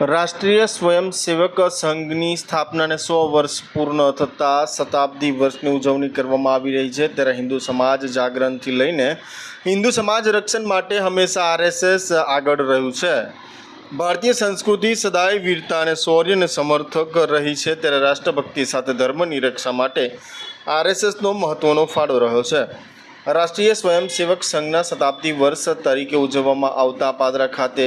રાષ્ટ્રીય સ્વયંસેવક સંઘની સ્થાપનાને સો વર્ષ પૂર્ણ થતાં શતાબ્દી વર્ષની ઉજવણી કરવામાં આવી રહી છે. ત્યારે હિન્દુ સમાજ જાગરણથી લઈને હિન્દુ સમાજ રક્ષણ માટે હંમેશા આરએસએસ આગળ રહ્યું છે. ભારતીય સંસ્કૃતિ સદાય વીરતા અને શૌર્યને સમર્થક રહી છે. ત્યારે રાષ્ટ્રભક્તિ સાથે ધર્મની રક્ષા માટે આરએસએસનો મહત્ત્વનો ફાળો રહ્યો છે. રાષ્ટ્રીય સ્વયંસેવક સંઘના શતાબ્દી વર્ષ તરીકે ઉજવવામાં આવતા પાદરા ખાતે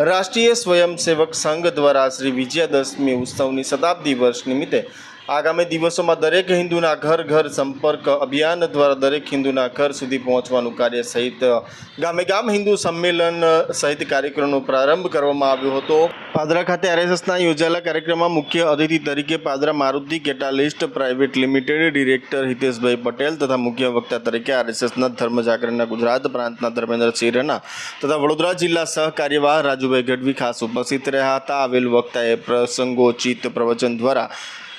રાષ્ટ્રીય સ્વયંસેવક સંઘ દ્વારા શ્રી વિજયાદશમી ઉત્સવની શતાબ્દી વર્ષ નિમિત્તે આગામી દિવસોમાં દરેક હિન્દુના ઘર ઘર સંપર્ક અભિયાન દ્વારા દરેક હિન્દુના ઘર સુધી પહોંચવાનું કાર્ય સહિત ગામે ગામ હિન્દુ સંમેલન સહિત કાર્યક્રમનો પ્રારંભ કરવામાં આવ્યો હતો. પાદરા ખાતે આરએસએસના યોજાયેલા કાર્યક્રમમાં મુખ્ય અતિથિ તરીકે Padra Maruti catalyst, private limited director Hiteshbhai Patel તથા મુખ્ય વક્તા તરીકે આરએસએસના ધર્મ જાગરણના ગુજરાત પ્રાંતના ધર્મેન્દ્રસિંહ રણા તથા વડોદરા જિલ્લા સહકાર્યવાહ રાજુભાઈ ગઢવી ખાસ ઉપસ્થિત રહ્યા હતા. આવેલ વક્તાએ પ્રસંગોચિત પ્રવચન દ્વારા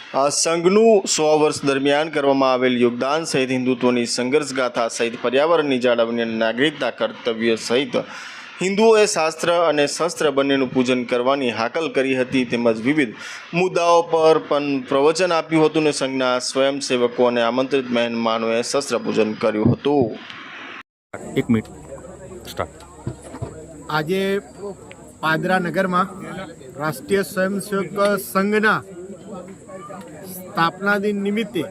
આ સંઘનું સો વર્ષ દરમિયાન કરવામાં આવેલ યોગદાન સહિત હિન્દુત્વની સંઘર્ષ ગાથા સહિત પર્યાવરણની જાળવણી અને નાગરિકતા કર્તવ્ય સહિત હિન્દુઓએ શાસ્ત્ર અને શસ્ત્ર બંનેનું પૂજન કરવાની હાકલ કરી હતી તેમજ વિવિધ મુદ્દાઓ પર પણ પ્રવચન આપ્યું હતું ને સંઘના સ્વયંસેવકો અને આમંત્રિત મહેમાનોએ શસ્ત્ર પૂજન કર્યું હતું. એક મિનિટ. સ્ટાર્ટ આજે પાદરા નગરમાં રાષ્ટ્રીય સ્વયંસેવક સંઘના સ્થાપના દિન નિમિત્તે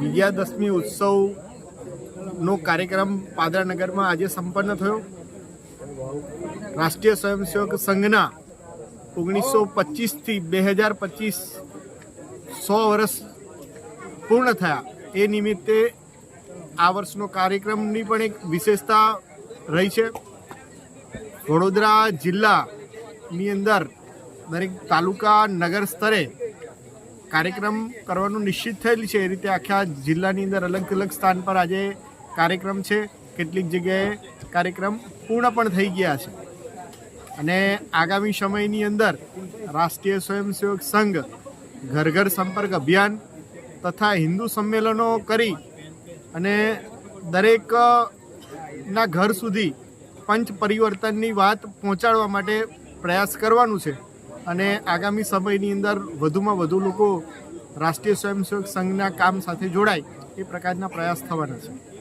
વિજયાદશમી ઉત્સવનો કાર્યક્રમ પાદરાનગરમાં આજે સંપન્ન થયો. રાષ્ટ્રીય સ્વયંસેવક સંઘના ઓગણીસો પચીસથી બે હજાર પચીસ સો વર્ષ પૂર્ણ થયા. એ નિમિત્તે આ વર્ષનો કાર્યક્રમની પણ એક વિશેષતા રહી છે. વડોદરા જિલ્લાની અંદર દરેક તાલુકા નગર સ્તરે કાર્યક્રમ કરવાનું નિશ્ચિત થયેલ છે એ રીતે આખા જિલ્લાની અંદર અલગ અલગ સ્થાન પર આજે કાર્યક્રમ છે. કેટલીક જગ્યાએ કાર્યક્રમ પૂર્ણ પણ થઈ ગયા છે. અને આગામી સમયની અંદર રાષ્ટ્રીય સ્વયંસેવક સંઘ ઘર ઘર સંપર્ક અભિયાન તથા હિન્દુ સંમેલનો કરી અને દરેક ના ઘર સુધી પંચ પરિવર્તનની વાત પહોંચાડવા માટે પ્રયાસ કરવાનું છે. અને આગામી સમયની અંદર વધુમાં વધુ લોકો રાષ્ટ્રીય સ્વયંસેવક સંઘના કામ સાથે જોડાય એ પ્રકારના પ્રયાસ થવાના છે.